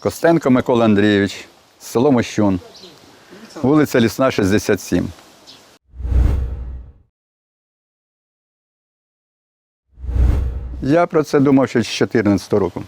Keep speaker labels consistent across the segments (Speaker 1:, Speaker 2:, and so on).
Speaker 1: Костенко Микола Андрійович, село Мощун, вулиця Лісна, 67. Я про це думав ще з 2014 року.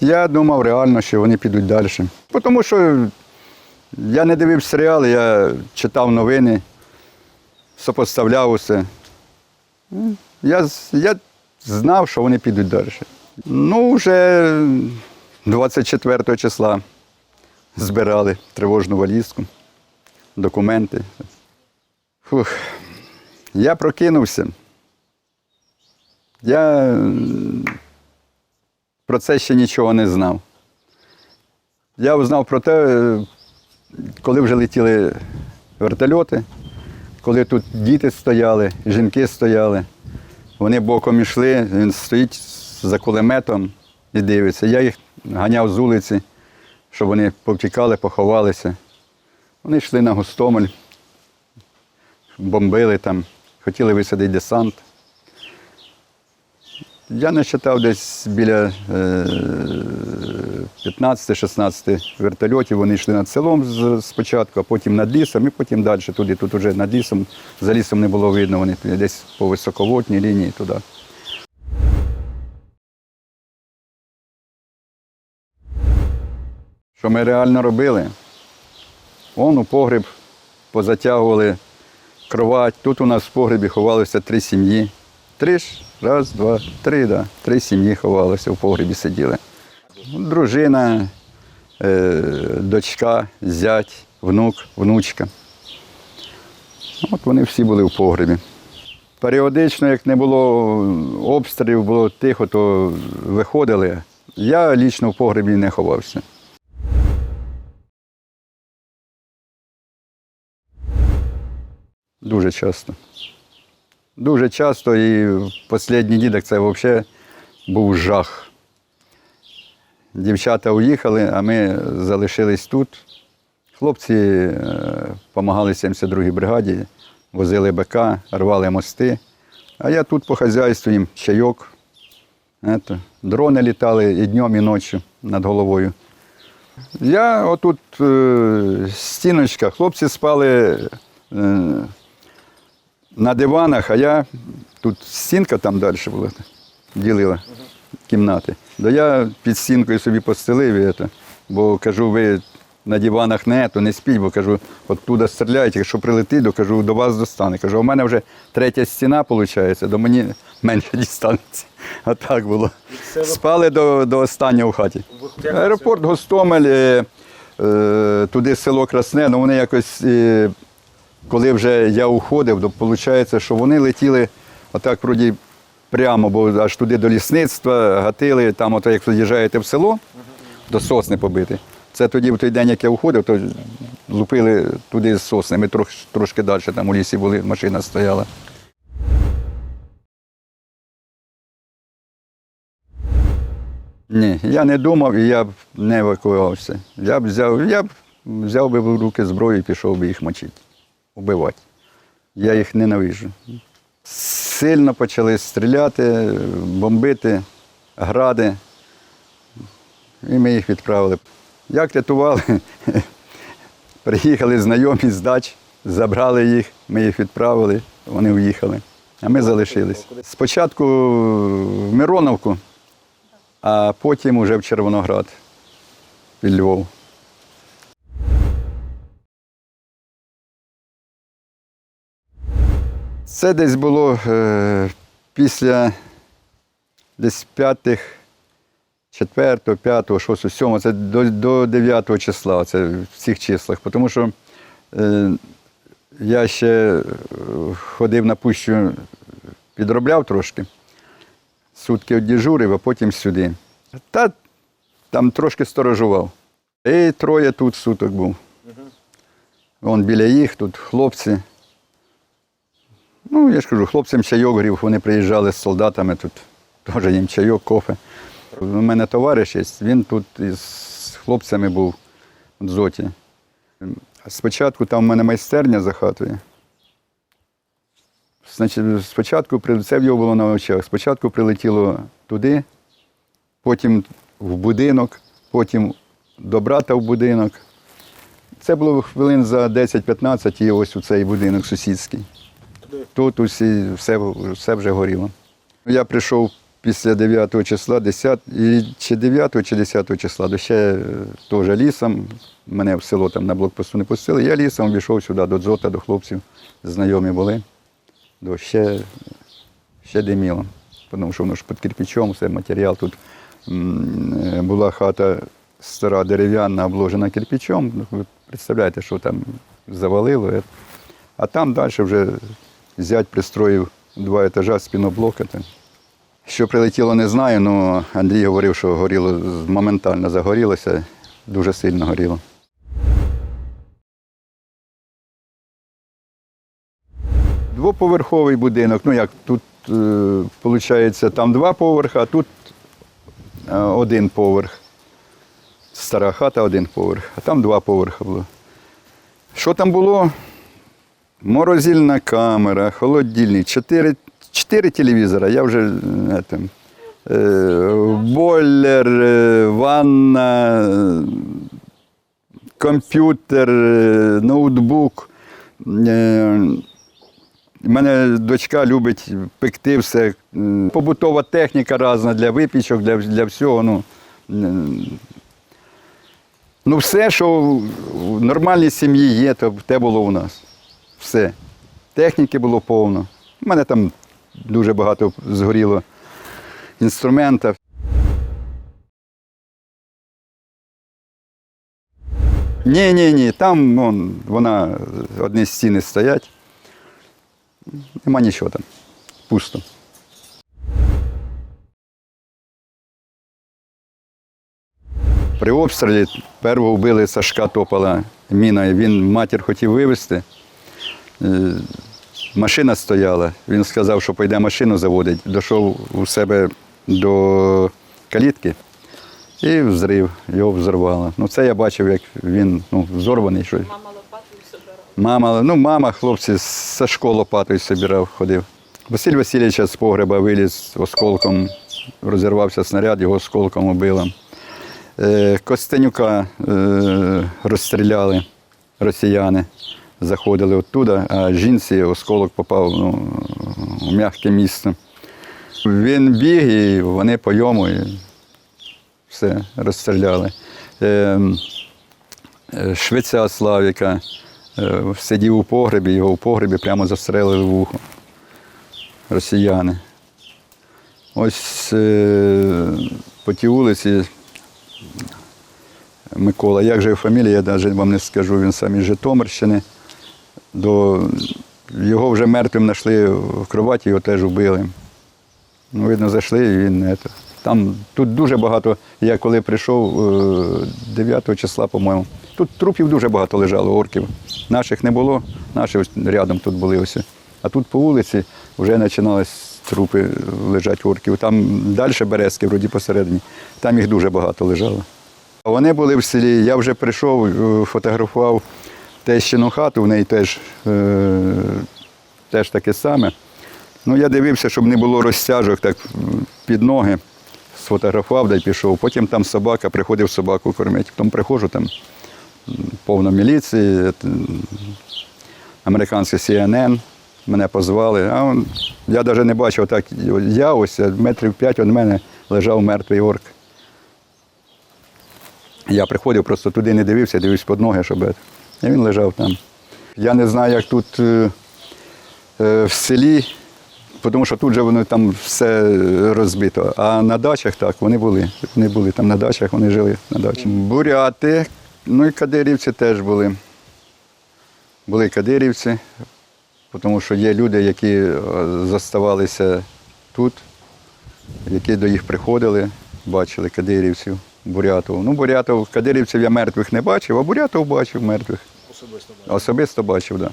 Speaker 1: Я думав реально, що вони підуть далі. Тому що я не дивився серіали, я читав новини, сопоставляв усе. Я, я знав, що вони підуть далі. Ну, вже 24 числа збирали тривожну валізку, документи. Фух. Я прокинувся. Я про це ще нічого не знав. Я узнав про те, е, коли вже летіли вертольоти, коли тут діти стояли, жінки стояли, вони боком йшли, він стоїть за кулеметом і дивиться. Я їх ганяв з вулиці, щоб вони повтікали, поховалися. Вони йшли на Гостомель, бомбили там, хотіли висадити десант. Я не десь біля е, 15-16 вертольотів. Вони йшли над селом спочатку, а потім над лісом, і потім далі туди. Тут вже над лісом, за лісом не було видно, вони десь по високовольтній лінії туди. Що ми реально робили? Вон у погріб позатягували кровать. Тут у нас в погребі ховалися три сім'ї. Три ж, раз, два, три, да. Три сім'ї ховалися в погребі сиділи. Дружина, е, дочка, зять, внук, внучка. От вони всі були в погребі. Періодично, як не було обстрілів, було тихо, то виходили. Я лічно в погребі не ховався. Дуже часто. Дуже часто і в останні дні так це взагалі був жах. Дівчата уїхали, а ми залишились тут. Хлопці допомагали 72-й бригаді, возили БК, рвали мости. А я тут по хазяйству їм чайок. Дрони літали і днем, і ночі над головою. Я отут е, стіночка, хлопці спали е, на диванах, а я тут стінка там далі була, ділила кімнати. Да я під стінкою собі постелив, бо кажу, ви на диванах не, то не спіть, бо кажу, оттуда стріляють, якщо прилетить, то кажу, до вас достане. Кажу, у мене вже третя стіна, виходить, до мені менше дістанеться. А так було. Спали до, до останнього в хаті. Аеропорт Гостомель, е, е, туди село Красне, ну вони якось, е, коли вже я уходив, то виходить, що вони летіли отак вроді прямо, бо аж туди до лісництва, гатили, там, ото, як заїжджаєте в село, до сосни побити. Це тоді, в той день, як я уходив, то лупили туди з сосни. Ми трош, трошки далі там у лісі були, машина стояла. Ні, я не думав і я б не евакуювався. Я б взяв, я б взяв би в руки зброю і пішов би їх мочити, вбивати. Я їх ненавиджу. Сильно почали стріляти, бомбити, гради. І ми їх відправили. Як рятували? Приїхали знайомі з дач, забрали їх, ми їх відправили, вони уїхали, а ми залишились. Спочатку в Мироновку, а потім уже в Червоноград під Львов. Це десь було е, після десь п'ятих, четвертого, п'ятого, шостого, сьомого, це до, до 9 числа, це в цих числах. Тому що е, я ще е, ходив на пущу, підробляв трошки, сутки одіжурив, а потім сюди. Та там трошки сторожував. І троє тут суток був. Вон біля їх, тут хлопці. Ну, я ж кажу, хлопцям чайок грів, вони приїжджали з солдатами, тут теж їм чайок, кофе. У мене товариш він тут із хлопцями був в дзоті. Спочатку там у мене майстерня за хатою. Значить, спочатку це в його було на очах. Спочатку прилетіло туди, потім в будинок, потім до брата в будинок. Це було хвилин за 10-15 і ось у цей будинок сусідський. Тут усі, все, все вже горіло. Я прийшов після 9 числа, 10, і чи 9 чи 10 числа, до ще е, теж лісом. Мене в село там на блокпосту не пустили. Я лісом пішов сюди до дзота, до хлопців. Знайомі були. До ще, ще диміло. Тому що воно ж під кирпичом, все матеріал тут. Е, Була хата стара дерев'яна, обложена кирпичом. Ну, Ви представляєте, що там завалило. е. А там далі вже зять пристроїв два етажа з піноблока. Що прилетіло, не знаю, але Андрій говорив, що горіло моментально загорілося, дуже сильно горіло. Двоповерховий будинок. Ну як тут, виходить, там два поверха, а тут е, один поверх. Стара хата один поверх, а там два поверха було. Що там було? Морозильна камера, холодильник, чотири, чотири телевізора. Я вже е, е, бойлер, е, ванна, комп'ютер, е, ноутбук. Е, у мене дочка любить пекти все. Побутова техніка різна для випічок, для, для всього. Ну, ну, все, що в нормальній сім'ї є, то те було у нас. Все. Техніки було повно. У мене там дуже багато згоріло інструментів. Ні, ні, ні, там вон, вона, одні стіни стоять. Нема нічого там. Пусто. При обстрілі першого вбили Сашка Топола міною. Він матір хотів вивезти. Е, Машина стояла. Він сказав, що пойде машину заводить. Дійшов у себе до калітки і взрив, його взорвало. Ну, це я бачив, як він ну, взорваний. Що...
Speaker 2: Мама лопатою собирала.
Speaker 1: Мама, ну мама, хлопці, Сашко лопатою собирав, ходив. Василь Васильович з погреба виліз осколком, розірвався снаряд, його осколком убило. Е, Костенюка е, розстріляли росіяни, заходили оттуда, а жінці осколок попав ну, у м'яке місце. Він біг і вони по йому і все розстріляли. Е, е, Швеця Славіка е, сидів у погребі, його у погребі прямо застрелили в вухо. Росіяни. Ось е, по тій вулиці Микола, як же його фамілія, я навіть вам не скажу, він сам із Житомирщини. До, його вже мертвим знайшли в кроваті, його теж вбили. Ну, видно, зайшли і він. ето, Там тут дуже багато. Я коли прийшов е, 9 числа, по-моєму, тут трупів дуже багато лежало, орків. Наших не було, наші рядом тут були ось. А тут по вулиці вже починались трупи лежать орків. Там далі березки, вроді посередині, там їх дуже багато лежало. Вони були в селі, я вже прийшов, е, фотографував тещину хату, в неї теж, е, теж таке саме. Ну, я дивився, щоб не було розтяжок так під ноги. Сфотографував да й пішов. Потім там собака, приходив собаку кормити. Потім приходжу, там повно міліції, американське CNN, мене позвали. А он, я навіть не бачив так. Я ось метрів п'ять від мене лежав мертвий орк. Я приходив, просто туди не дивився, дивився під ноги, щоб. І він лежав там. Я не знаю, як тут е, е, в селі, тому що тут же воно там все розбито. А на дачах так, вони були. Вони були там на дачах, вони жили на дачі. Буряти, ну і кадирівці теж були. Були кадирівці, тому що є люди, які е, заставалися тут, які до їх приходили, бачили кадирівців, бурятов. Ну, бурятов, кадирівців я мертвих не бачив, а бурятов бачив мертвих.
Speaker 3: Особисто.
Speaker 1: Особисто бачив, так.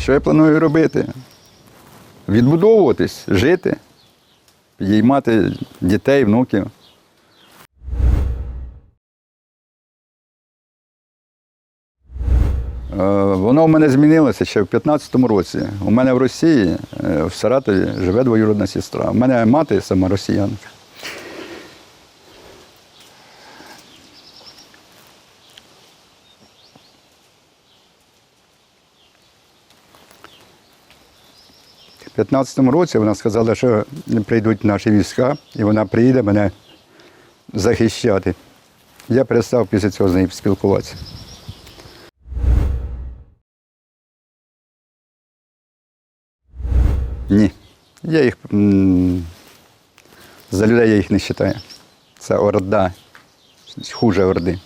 Speaker 1: Що я планую робити? Відбудовуватись, жити, підіймати дітей, внуків. Е, воно в мене змінилося ще в 15-му році. У мене в Росії, е, в Саратові, живе двоюродна сестра. У мене мати сама росіянка. 15-му році вона сказала, що прийдуть наші війська, і вона приїде мене захищати. Я перестав після цього з нею спілкуватися. Ні. Я їх за людей я їх не вважаю. Це орда, хуже орди.